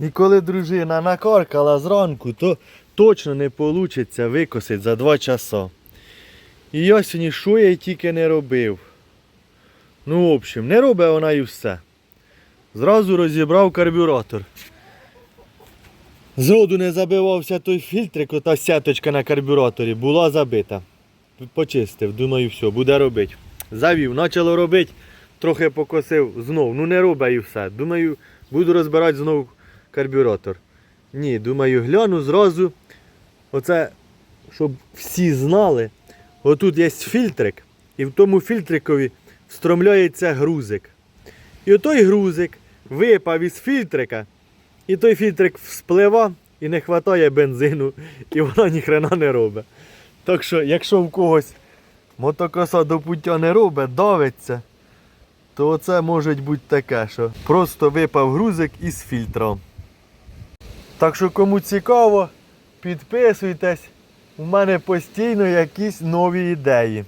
І коли дружина накаркала зранку, то точно не вийде викосити за 2 часа. І я сьогодні що я тільки не робив. Ну, в общем, не робить вона і все. Зразу розібрав карбюратор. Зроду не забивався той фільтрик, ота сяточка на карбюраторі була забита. Почистив, думаю, все, буде робити. Завів, почало робити, трохи покосив знов. Ну не робить і все. Думаю, буду розбирати знов карбюратор. Ні, думаю, гляну зразу. Оце, щоб всі знали, отут є фільтрик, і в тому фільтрикові встромляється грузик. І отой грузик випав із фільтрика, і той фільтрик вспливав і не вистачає бензину, і вона ніхрена не робить. Так що, якщо в когось мотокоса до пуття не робить, давиться, то це може бути таке, що просто випав грузик із фільтром. Так що кому цікаво, підписуйтесь. У мене постійно якісь нові ідеї.